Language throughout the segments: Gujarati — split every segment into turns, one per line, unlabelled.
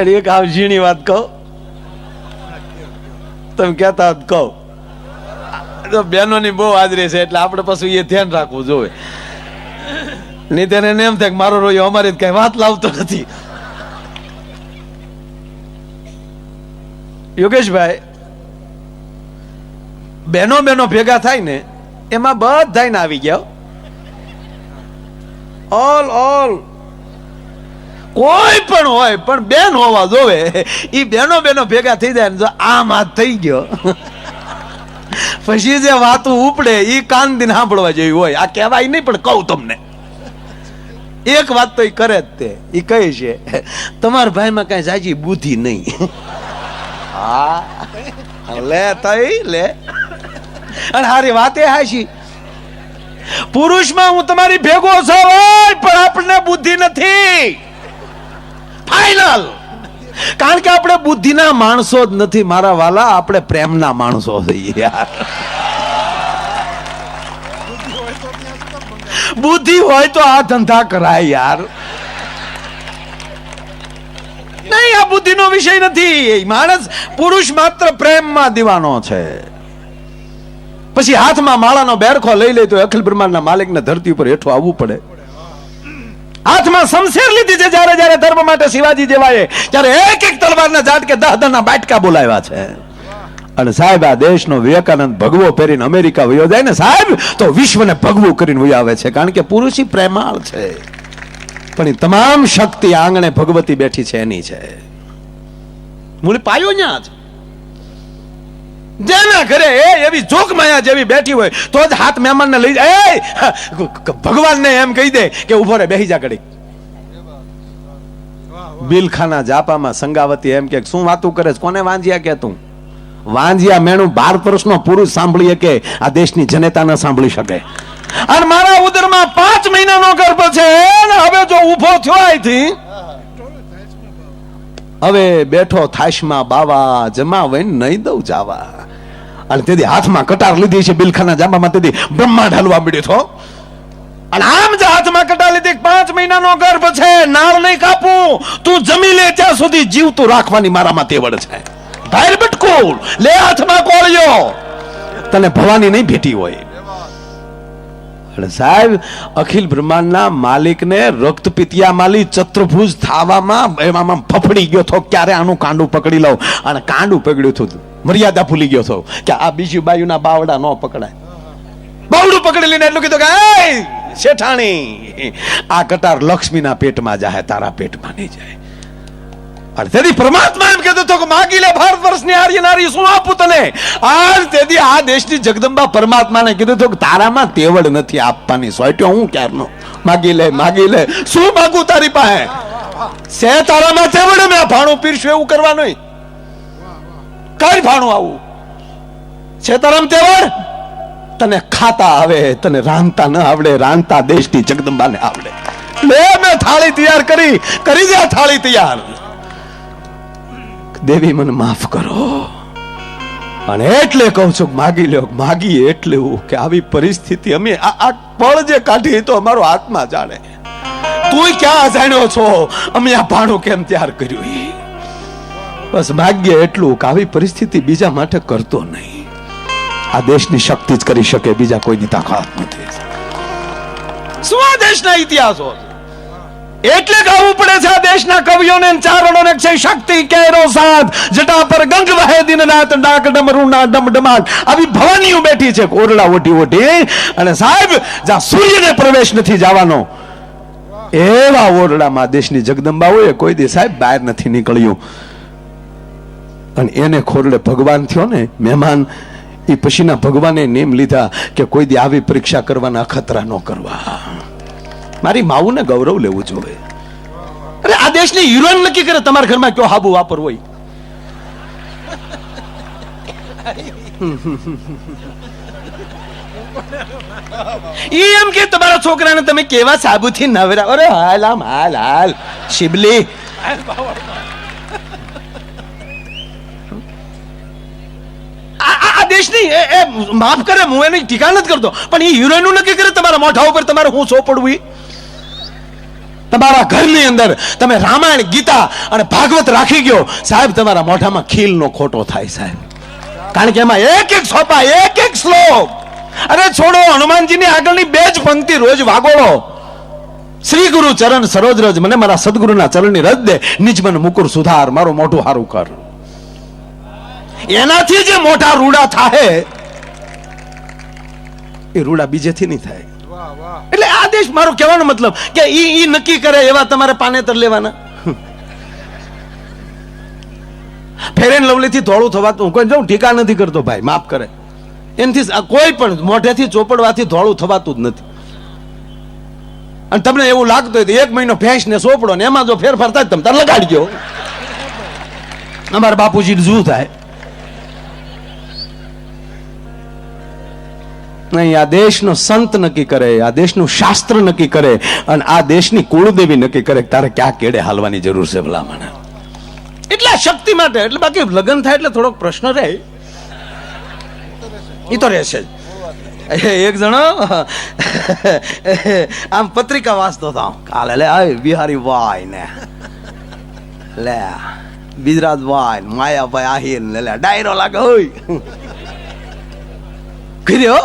અને એક આવ ઝીણી વાત કહું. તમે કહેતા હોત કહું. તો બહેનોની બહુ હાજરી છે, એટલે આપણે પાછું એ ધ્યાન રાખવું જોઈએ. નહીં તેને એમ થાય મારો રોયો, અમારી કઈ વાત લાવતો નથી. યોગેશભાઈ, બહેનો બહેનો ભેગા થાય ને, એમાં બધા ને આવી ગયા ઓલ ઓલ કોઈ પણ હોય, પણ બેન હોવા જોવે. એ બેનો બેનો ભેગા થઈ જાય ને જો આમ હાથ થઈ ગયો. પછી જે વાતું ઉપડે એ કાન દિન સાંભળવા જેવી હોય. આ કહેવાય નહીં, પણ કહું તમને. એક વાત તો એ કરે જ તે. ઈ કહે છે, તમારા ભાઈમાં કઈ જાજી બુદ્ધિ નહીં. હા. લે તઈ, લે. અને હારી વાતે હાશી પુરુષમાં હું તમારી ભેગો છું પણ આપણને બુદ્ધિ નથી. ફાઇનલ કારણ કે આપણે બુદ્ધિના માણસો જ નથી. મારા વાલા, આપણે પ્રેમના માણસો છીએ યાર. બુદ્ધિ હોય તો આ ધંધા કરાય યાર. નહીં, આ બુદ્ધિનો વિષય નથી. માણસ પુરુષ માત્ર પ્રેમમાં દીવાનો છે. પછી હાથમાં માળાનો બેરખો લઈ લે તો અખિલ બ્રહ્માંડના માલિકને ધરતી ઉપર હેઠો આવવું પડે. હાથમાં શમશેર લીધી છે જ્યારે જ્યારે ધર્મ માટે શિવાજી જેવાએ, ત્યારે એક એક તલવારના ઝાટકે દહ દહના બાટકા બોલાવ્યા છે. અને સાહેબ, આ દેશનો વિવેકાનંદ ભગવો પહેરીને અમેરિકા વયો જાય ને સાહેબ, તો વિશ્વને ભગવું કરીને વયો આવે છે, કારણ કે પુરુષી પ્રેમાળ છે. પણ એ તમામ શક્તિ આંગણે ભગવતી બેઠી છે, એની છે. મૂળ પાયો ન્યા છે જેના ઘરે એ એવી જોક માયા જેવી બેઠી હોય, તો જ હાથ મહેમાનને લઈ જાય. એ ભગવાનને એમ કહી દે કે ઊભો રે, બેહી જા ઘડી બિલખાના જાપામાં સંગાવતી એમ કે, શું વાતું કરે? કોને વાંજ્યા કે તું? વાંજ્યા મેણું બાર વર્ષનો પુરુષ સાંભળી કે આ દેશની જનતા ન સાંભળી શકે. અને મારા ઉદરમાં પાંચ મહિનાનો ગર્ભ છે, ને હવે જો ઊભો થયો અહીંથી હવે બેઠો થાશમાં બાવા, જમાવે નહીં દઉં જાવા. અને તેથી હાથમાં કટાર લીધી છે બિલખાના જાંબામાં. તેથી બ્રહ્માંડ હલવા મળ્યો છો અને આમ જ હાથમાં કટાર લીધી. પાંચ મહિનાનો ગર્ભ છે, નાળ નહીં કાપું. તું જમી લે, ત્યાં સુધી જીવતું રાખવાની મારામાં તેવડ છે. ભાઈ બટકુલ, લે હાથમાં કોળિયો તને ભવાની નહીં ભેટી હોય. એટલે સાહેબ અખિલ બ્રહ્માંડના માલિકને રક્તપિતિયા માલી ચતુર્ભુજ થાવામાં એમાં ફફડી ગયો તો ક્યારે આનું કાંડું પકડી લઉં? અને કાંડું પકડ્યું હતું મર્યાદા ભૂલી ગયો તો કે આ બીજી બાયુના બાવડા ન પકડાય. બાવડું પકડી લઈને એટલું કીધું કે "એય, શેઠાણી આ કટાર લક્ષ્મીના પેટમાં જાય તારા પેટમાં નહીં જાય. અને તેથી પરમાત્મા એમ કહેતો હતો કે માગી લે ભારત વર્ષની આર્ય નારી, શું આપું તને આજ તેથી આ દેશની જગદંબા પરમાત્માને કીધું હતું કે તારામાં તેવડ નથી આપવાની. સોટ્યો હું ક્યારનો? માગી લે માગી લે. શું માગું તારી પાસે? સે તારામાં તેવડ મેં ભાણું પીરશું એવું કરવાનું કઈ ભાણું આવું? છે તારામ તેવડ? તને ખાતા આવે, તને રાંધતા ન આવડે, રાંધતા દેશની જગદંબાને આવડે. લે, મેં થાળી તૈયાર કરી. કરી દે થાળી તૈયાર. દેવી, મને માફ કરો. અને એટલે કહું છું માગી લ્યો, માગી એટલે એવું કે આવી પરિસ્થિતિ અમે આ પળ જે કાઢી તો અમારો આત્મા જાણે. તું ક્યાં જાણ્યો છો? અમે આ ભાણું કેમ તૈયાર કર્યું? બસ ભાગ્ય એટલું કે આવી પરિસ્થિતિ બીજા માટે કરતો નહીં. આ દેશની શક્તિ જ કરી શકે, બીજા કોઈની તાકાત નથી. શું આ દેશના ઇતિહાસો છે? એટલે ગાવું પડે છે આ દેશના કવિઓને ચારણોને છે શક્તિ કેરો સાથ જટા પર ગંગ વહે દિન રાત, ડાક ડમરૂ ના ડમ ડમાટ આવી ભવાનીઓ બેઠી છે, ઓરડા ઓટી ઓટી અને સાહેબ, જ્યાં સૂર્યને પ્રવેશ નથી જવાનો, એવા ઓરડામાં દેશની જગદંબાઓએ કોઈ દી સાહેબ બહાર નથી નીકળ્યું. અને એને ખોરડે ભગવાન થયો ને, મહેમાન એ પછીના ભગવાને નેમ લીધા કે કોઈ દી આવી પરીક્ષા કરવાના ખતરા ન કરવા. મારી માવુને ગૌરવ લેવું જોઈએ. અરે આ દેશની હિરોઈન નક્કી કરે તમારા ઘરમાં કયો હાબુ વાપરવો હોય. ઈ એમ કે તમારા છોકરાને તમે કેવા સાબુથી નવરા અરે હાલ આમ, હાલ હાલ. શિબલી. આ દેશની એ માફ કરે, હું એની ટીકા નથી કરતો. પણ એ હિરોઈન નક્કી કરે તમારા મોઢા ઉપર તમારે હું સોપડવું? તમારા ઘરની અંદર તમે રામાયણ ગીતા અને ભાગવત રાખી ગયો. સાહેબ તમારા મોઢામાં ખીલનો ખોટો થાય સાહેબ. કારણ કે એમાં એક એક સોપા એક એક શ્લોક. અરે છોડો હનુમાનજીની આગળની બે જ પંક્તિ રોજ વાગોળો. શ્રી ગુરુ ચરણ સરોજ રજ મને મારા સદગુરુના ચરણની રજ દે. નિજ મન મુકુર સુધાર મારું મોઢું હારું કર. એનાથી જે મોટા રૂડા થાય એ રૂડા બીજેથી નહીં થાય. આદેશ મારો કહેવાનો મતલબ કે ઈ ઈ નક્કી કરે એવા તમારે પાનેતર લેવાના. ફેરેન એન્ડ લવલીથી ધોળું થવાતું હું કોઈ જાઉં ટીકા નથી કરતો ભાઈ, માફ કરે. એનાથી કોઈ પણ મોઢેથી ચોપડવાથી ધોળું થવાતું જ નથી. અને તમને એવું લાગતું હોય તો એક મહિનો ભેંસ ને સોપડો ને એમાં જો ફેરફાર થાય તમે તાર લગાડી ગયો અમારા બાપુજી જૂ થાય? નહીં, આ દેશનો સંત નક્કી કરે, આ દેશનું શાસ્ત્ર નક્કી કરે અને આ દેશની કુળદેવી નક્કી કરે તારે ક્યાં કેડે હાલવાની જરૂર છે ભલામણ. એટલે શક્તિ માટે, એટલે બાકી લગ્ન થાય એટલે થોડોક પ્રશ્ન રહે. એ તો રહેશે જ. એક જણો, આમ પત્રિકા વાંચતો હતો. કાલે લે બિહારી વાય ને. લે ગુજરાત વાય માયાભાઈ આહીર ને, લે, ડાયરો લાગે હોય. કર્યો?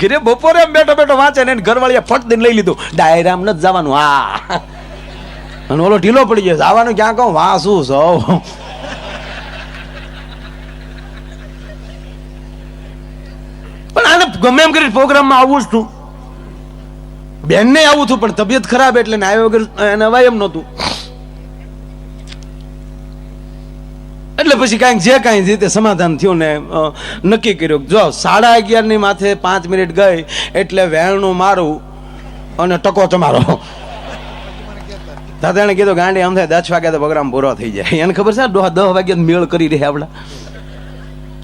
કર્યો? બપોરે એમ બેઠો બેઠો વાંચે ને ઘરવાળીએ ફટ દઈને લઈ લીધું. ડાયરામ નથી જવાનું. હા. અને ઓલો ઢીલો પડી ગયો. જવાનું ક્યાં કહું? વાંસું સૌ પણ આને ગમે એમ કરી પ્રોગ્રામમાં આવું જ છું બેનને આવું હતું પણ તબિયત ખરાબ એટલે ને આવ્યા વગર એને અવાય એમ નહોતું. એટલે પછી કાંઈક જે કાંઈ રીતે સમાધાન થયું ને નક્કી કર્યું. જો સાડા અગિયારની માથે પાંચ મિનિટ ગઈ, એટલે વેણનું મારું અને ટકો તમારો. દાદા એને કીધું, ગાંડી, આમ થાય દસ વાગ્યા તો પ્રોગ્રામ પૂરો થઈ જાય. એને ખબર છે દસ દસ વાગ્યા મેળ કરી રહ્યા આપણા.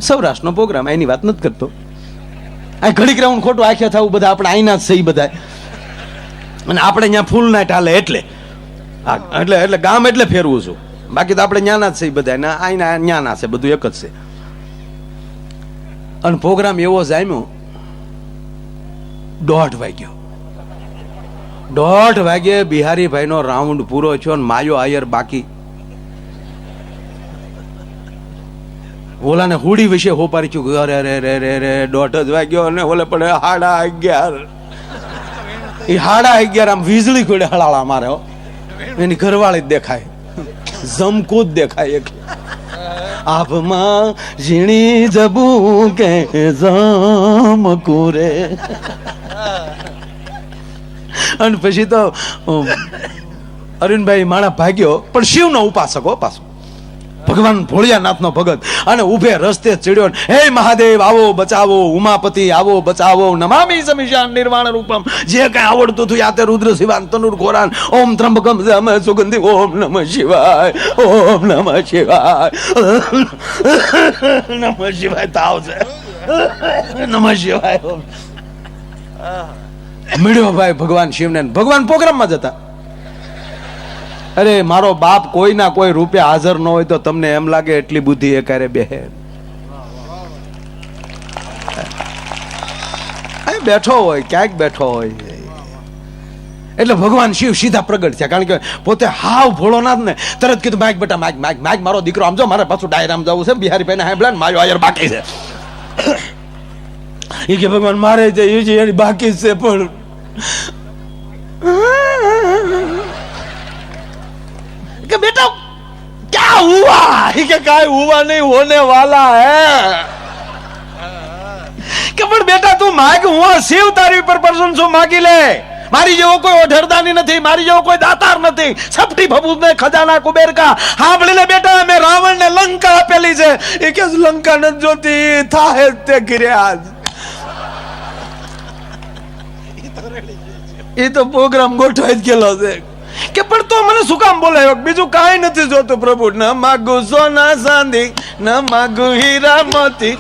સૌરાષ્ટ્રનો પ્રોગ્રામ, એની વાત નથી કરતો. આ ઘડીક રાઉન્ડ ખોટું આખ્યા થવું બધા આપણે આઈના જ છે એ બધા અને આપણે અહીંયા ફૂલ નાઇટ હાલે એટલે એટલે એટલે ગામ એટલે ફેરવું છું. બાકી તો આપણે ન્યાના જ છે બધા ને આઈના ન્યાના છે, બધું એક જ છે. અને પ્રોગ્રામ એવો જામ્યો દોઢ વાગ્યો. દોઢ વાગે બિહારીભાઈનો રાઉન્ડ પૂરો થયો અને માયો આયર બાકી. ઓલાને હુડી વિશે હોપારી ચૂક અરે રે રે રે રે દોઢ જ વાગ્યો અને ઓલે પડે હાડા અગિયાર. એ હાડા અગિયાર આમ વીજળી ખોડે હળાળા મારે એની ઘરવાળી જ દેખાય. જમકુ જ દેખાય આભમાં ઝીણી જબું કે જમકુરે અને પછી તો અરવિંદભાઈ માણા ભાગ્યો, પણ શિવનો ઉપાસક પાછો. ભગવાન ભોળિયાનાથનો ભગત. અને ઉભે રસ્તે ચડ્યો હે મહાદેવ આવો બચાવો ઉમાપતિ આવો બચાવો નમામી સમિશાન નિર્વાણ રૂપમ. જે કાંઈ આવડતું હતું યાતે રુદ્ર શિવાન તનુર ઘોરાન ઓમ ત્રંબકમ જમ સુગંધિ ઓમ નમઃ શિવાય ઓમ નમઃ શિવાય. નમઃ શિવાય તાવ છે નમઃ શિવાય. મળ્યો ભાઈ ભગવાન શિવને. ભગવાન પ્રોગ્રામમાં જતા. અરે, મારો બાપ કોઈના કોઈ રૂપે હાજર ન હોય તો તમને એમ લાગે એટલી બુદ્ધિ એ ક્યારે બેહે બેઠો હોય, ક્યાંક બેઠો હોય. એટલે ભગવાન શિવ સીધા પ્રગટ થયા. કારણ કે પોતે હાવ ભોળો ના ને તરત કીધું, માઇક બેટા, માઇક માઇક માઇક, મારો દીકરો, આમ મારે પાછું ડાયરામ જવું છે બિહારી ભાઈને હાંભળે ને મારો આયર બાકી છે. એ કે, ભગવાન, મારે છે એ છે એની બાકી છે પણ હુવા. કે કાંઈ હુવા નહીં, હોને વાલા, હે. કે પણ બેટા તું માગ, હું શિવ તારી ઉપર પર્સન છું, માગી લે. મારી જેવો કોઈ ઓઢરદાની નથી, મારી જેવો કોઈ દાતાર નથી. સપટી ફબૂદ ને ખજાના કુબેર કા સાંભળી લે બેટા મેં રાવણ ને લંકા આપેલી છે. એ કે લંકા ન જોતી, થાહે તે ઘરે એ તો પ્રોગ્રામ ગોઠવાઈ જ ગયેલો છે. કે પણ તો મને શું કામ બોલાયો બીજું કાંઈ નથી જોતું પ્રભુ. ન માગુ સોના સાંધી ન માગુ હીરા મોતી.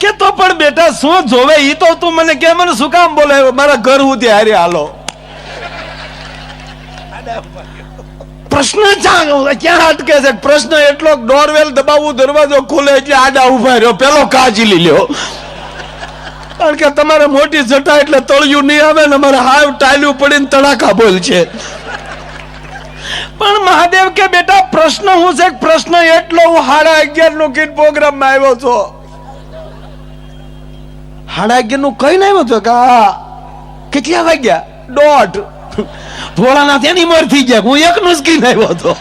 કે તો પણ બેટા, શું જોવે? ઈ તો તું મને કે, મને શું કામ બોલાયો મારા ઘર સુધી હારે હાલો. પ્રશ્ન ક્યાં અટકે છે? પ્રશ્ન એટલો ડોરવેલ દબાવવું દરવાજો ખુલે એટલે આડા ઊભા રહ્યો. પેલો કાચી લ્યો. કારણ કે તમારે મોટી જટા એટલે તળિયું નહીં આવે ને અમારે હાવ ટાયલું પડીને તડાકા બોલ છે. પણ મહાદેવ કે, બેટા, પ્રશ્ન હું છે? પ્રશ્ન એટલો હું સાડા અગિયારનું ગીત પ્રોગ્રામમાં આવ્યો છો. સાડા અગિયારનું કઈ આવ્યો છો કે કેટલા વાગ્યા? દોઢ. ભોળાના ત્યાંની મર થઈ ગયા, હું એક નું જ કીને આવ્યો હતો.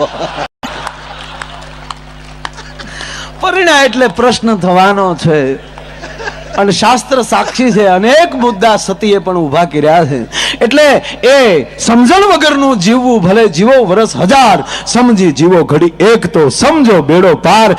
પરિણા એટલે પ્રશ્ન થવાનો છે. અને શાસ્ત્ર સાક્ષી છે. અનેક મુદ્દા સતીએ પણ ઊભા કર્યા છે. એટલે એ સમજણ વગરનું જીવવું ભલે જીવો વરસ હજાર, સમજી જીવો ઘડી એક તો સમજો બેડો પાર.